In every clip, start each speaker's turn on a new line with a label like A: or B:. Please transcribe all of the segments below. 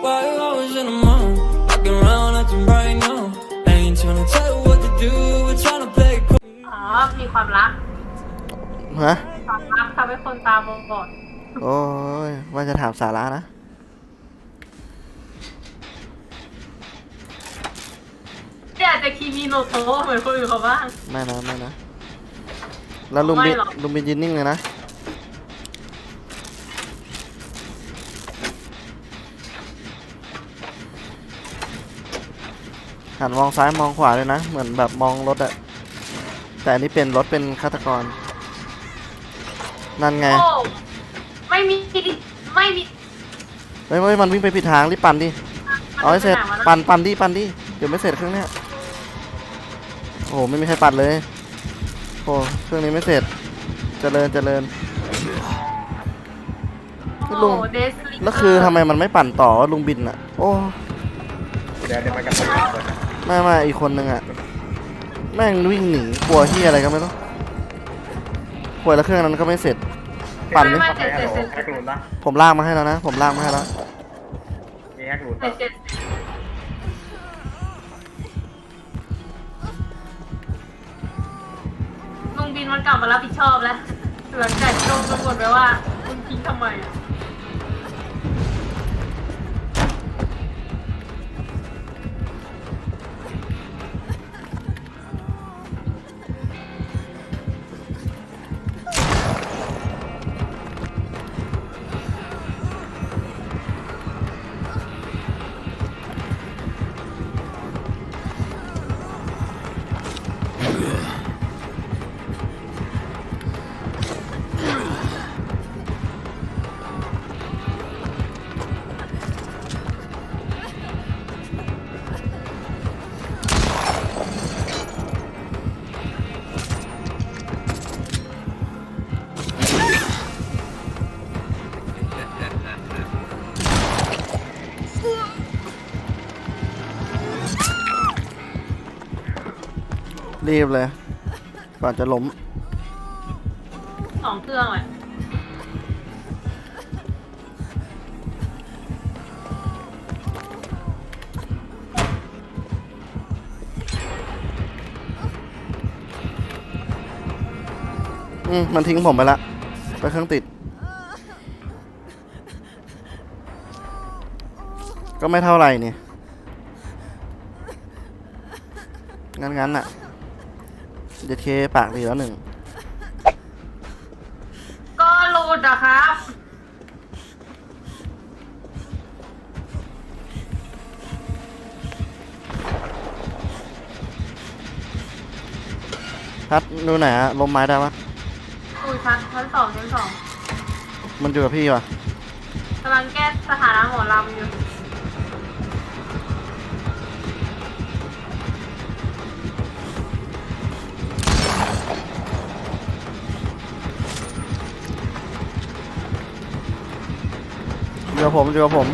A: Why you always in the mood? Walking around acting right now. Ain't tryna tell you what to do, we're tryna play it cool.
B: อ๋อ มีความรัก
C: ฮะ
B: ความรักทำให้คนตาบอด
C: โอ้ยว่าจะถามสาระนะ
B: เนี่ยจะคีมีโนโตะเหมือนคนอื่นเขาบ้าง
C: ไม่นะไม่นะ แล้วลุงบิน
B: ไม่หรอก
C: ลุงบินยืนนิ่งเลยนะ หันมองซ้ายมองขวาเลยนะ เหมือนแบบมองรถอะแต่อันนี้เป็นรถเป็นฆาตกร นั่นไง
B: โอ้ไม่มีไม่มี
C: เฮ้ยเฮ้ยมันวิ่งไปผิดทางรีบปั่นดิ เอาให้เสร็จ
B: มัน
C: ปั่นปั่นดิ ปั่นดิ เดี๋ยวไม่เสร็จเครื่องเนี้ย โอ้โหไม่มีใครปั่นเลย โอ้เครื่องนี้ไม่เสร็จ เจริญเจริญ
B: โอ้
C: ลุง
B: เดสลิ
C: แล้วคือทำไมมันไม่ปั่นต่อวะลุงบินอะโอ้
D: เดี๋ยวเดี๋ยวมันกระตุกอีกคนนะ
C: ไม่ไม่อีกคนนึงอะแม่งวิ่งหนีกลัวที่อะไรก็ไม่รู้กลัวแล้วเครื่องนั้นก็ไม่เสร็จ ปั่นดิ
D: ใครฮัลโหลแฮกรูนปะ
C: ผมลากมาให้แล้วนะ ผมลากมาให้แล้ว
D: มีแฮกรูน
B: เจ็
D: ปะ
B: ดเจ็ดลุงบินมันกลับมารับผิดชอบแล้วหลังจากโดนตำรวจไปว่าคุณทิ้งทำไม
C: รีบเลย ก่อนจะล้ม
B: สองเครื่องเลย
C: อืมมันทิ้งผมไปละ ไปเครื่องติด ก็ไม่เท่าไหร่นี่งั้นงั้นๆน่ะ เดเคปากดีแล้วหนึ่ง
B: ก็หลุดอะครับ
C: พัดดูไหนอะล้มไม้ได้ปะ
B: อุ้ยชั้นชั้นสองชั้นสอง
C: มันอยู่กับพี่ปะ
B: กำลังแก้สถานะหมอลำอยู่
C: กับผมอยู่กับผม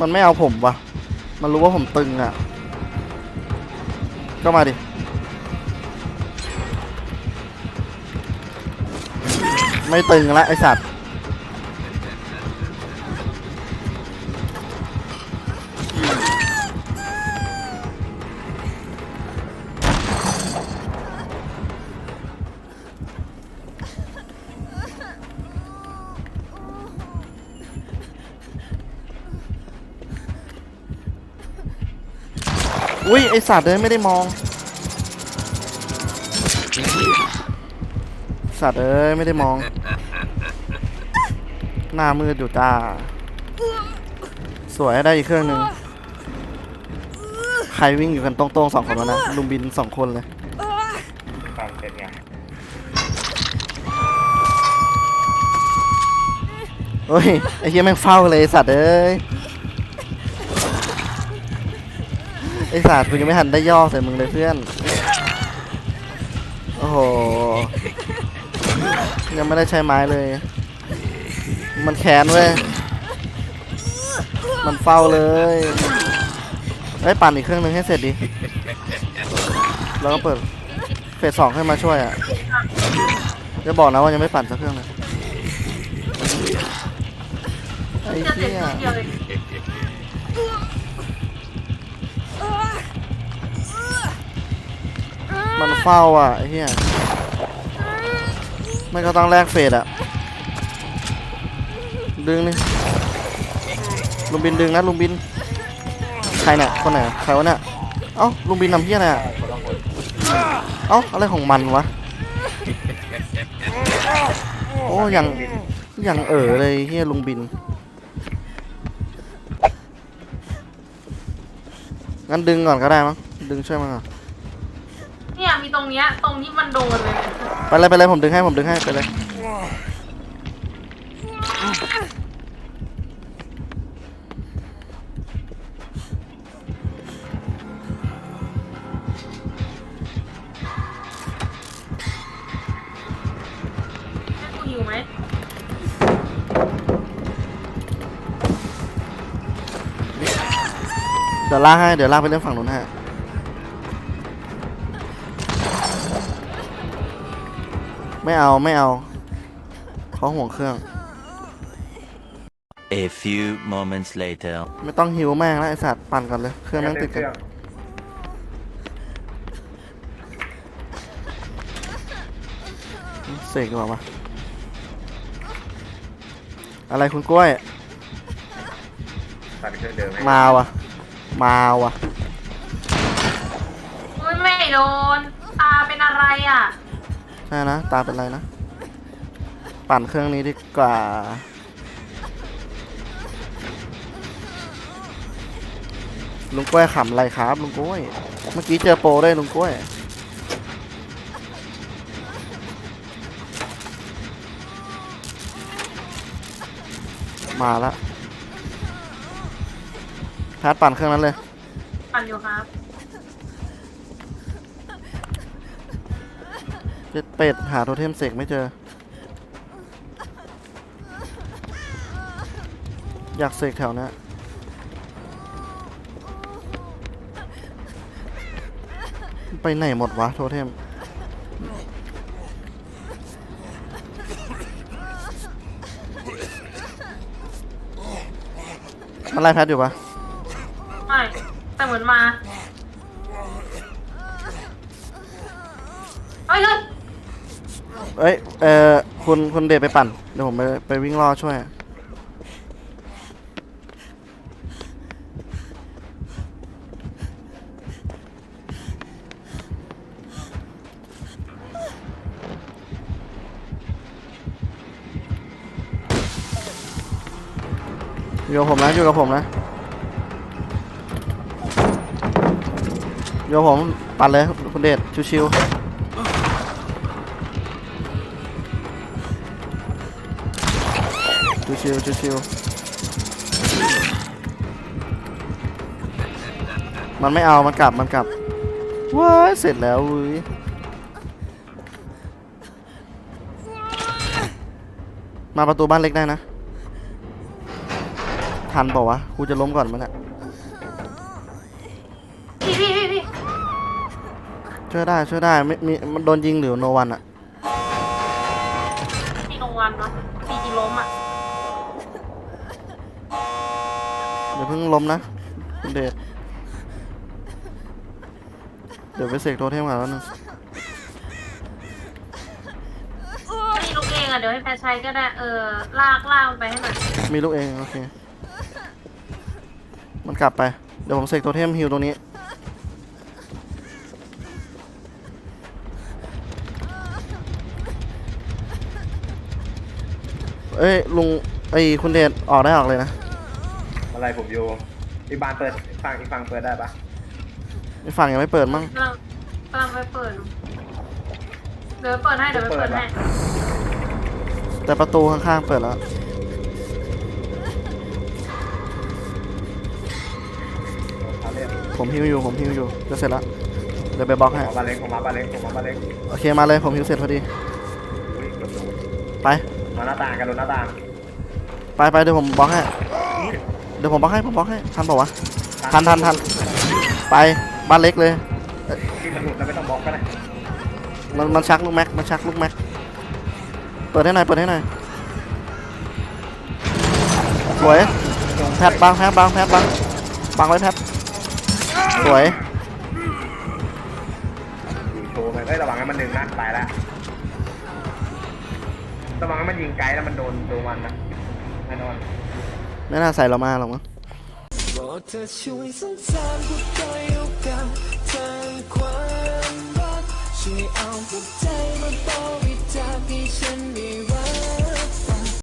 C: มันไม่เอาผมวะ มันรู้ว่าผมตึงอะก็มาดิ ไม่ตึงละไอสัตว์ อุ้ยไอสัตว์เลยไม่ได้มอง สัตว์เอ้ยไม่ได้มอง หน้ามืดอยู่จ้า สวยได้อีกเครื่องหนึ่งใครวิ่งอยู่กันตรงๆสองคนแล้วนะลุงบินสองคนเลย
D: ฟังเสร็จไง
C: เฮ้ยไอ้เหี้ยแม่งเฝ้าเลยไอ้สัตว์เอ้ย ไอ้สัตว์กูยังไม่หันได้ย่อใส่มึงเลยเพื่อน โอ้โห ยังไม่ได้ใช้ไม้เลย มันแขนเว้ย มันเฝ้าเลยเอ้ยปั่นอีกเครื่องหนึงให้เสร็จดิ แล้วก็เปิดเฟสสองให้มาช่วยอะ จะบอกนะว่ายังไม่ปั่นสักเครื่องเลยไอ้
B: เหี้
C: ย มันเฝ้าอะไอ้เหี้ยไม่ก็ต้องแลกเฟสอะ ดึงนี่ลุงบินดึงนะลุงบิน ใครเนี่ยคนไหนใครวะเนี่ย เอ้าลุงบินนำเหี้ยอะไรอะเอ้าอะไรของมันวะ โอ้ยังยังเอ๋อเลยเฮียลุงบิน งั้นดึงก่อนก็ได้มั้ง ดึงช่วยมันก่อน
B: เนี่ยมี ตรงเนี้ยตรงนี้มันโดนเลย
C: ไปเลยไปเลยผมดึงให้ผมดึงให้ไปเลย
B: ให้กูอยู่ไหม
C: เดี๋ยวลากให้เดี๋ยวลากไปเล่นฝั่งนู้นให้ ไม่เอาไม่เอาเขาห่วงเครื่อง
E: A few moments later.
C: ไม่ต้องหิวแม่งแล้วไอสัตว์ปั่นก่อนเลย เครื่องแม่งติด
D: เค
C: กัน
D: รื่อง
C: เสกดีกว่าวะอะไรคุณกล้วย
D: ตัดเครื่องเดิมให้
C: มาวะมาวะ
B: อุ้ยไม่โดนตาเป็นอะไรอะ
C: ใช่นะ ตาเป็นไรนะ ปั่นเครื่องนี้ดีกว่า ลุงกล้วยขำอะไรครับ ลุงกล้วย เมื่อกี้เจอโปรด้วยลุงกล้วยมาละแพทปั่นเครื่องนั้นเลย
B: ปั่นอยู่ครับ
C: เป็ด หาโทเทมเสกไม่เจอ อยากเสกแถวนี้ยไปไหนหมดวะโทเทมมันไล่แพทอยู่ปะ
B: ไม่ แต่เหมือนมา เฮ้ยเฮ้ย
C: เอ้ย เออคุณ คุณเดชไปปั่น เดี๋ยวผมไปไปวิ่งรอช่วย อยู่กับผมนะ อยู่กับผมนะอยู่กับผม ปั่นเลย คุณเดชชิวๆ ชิวๆชิวๆมันไม่เอา มันกลับ มันกลับ ว้ายเสร็จแล้วเว้ยมาประตูบ้านเล็กได้นะ ทันเปล่าวะ กูจะล้มก่อนมันอะ
B: พี่พี่พี่พี่
C: ช่วยได้ ช่วยได้ไม่มีมันโดนยิงหรือโนวันอะ เดี๋ยวเพิ่งล้มนะคุณเดชเดี๋ยวไปเสกโทเทมก่อนแล้วนึง
B: มีลูกเองอะ เดี๋ยวให้แพรใช้ก็ได้ เออ ลากลากมันไปให้หน่อย
C: มีลูกเองโอเค มันกลับไป เดี๋ยวผมเสกโทเทมฮิวตรงนี้ เอ้ยลุงไอ้ยคุณเดชออกได้ออกเลยนะ
D: อะไรผมอยู่อีกบานเปิดอีกฝั่งอีกฝั่งเปิดได้ปะ
C: ไอ้ฝั่งยังไม่เปิดมั้ง
B: กำลังกำลังไปเปิดเดี๋ยวเปิดให้เดี๋ยวไปเปิดให้
C: แต่ประตูข้างๆเปิดแล้ว
D: เอาเล่น
C: ผมฮิวอยู่ผมฮิวอยู่จะเสร็จแล้วเดี๋ยวไปบล็อก
D: ผม
C: ให้
D: มาบานเล็กผมมาบานเล็กผมมาบานเล็ก
C: โอเคมาเลยผมฮิวเสร็จพอดี
D: อุ้ยเกือบโดน
C: ไป
D: มาหน้าต่างกันโดนหน้าต่าง
C: ไปไปเดี๋ยวผมบล็อกให้เดี๋ยวผมบล็อกให้ผมบล็อกให้ทันเปล่าวะทันทันทันไปบ้านเล็กเลย
D: ที่มันหลุดแล้วไม่ต้องบล็อกก็ได้
C: มันมันชักลูกแม็กมันชักลูกแม็กเปิดให้หน่อยเปิดให้หน่อยสวยแพทบังแพทบังแพทบังบังไว้แพทสวย
D: ยิงโชว์ไปเอ้ยระวังให้มันดึงนะตายแล้วระวังให้มันยิงไกลแล้วมันโดนโดนมันนะแน่นอน
C: ไม่น่าใส่เรามาหรอกมั้ง
A: ช่วยเอาหัวใจมาบริจาคให้ฉันมี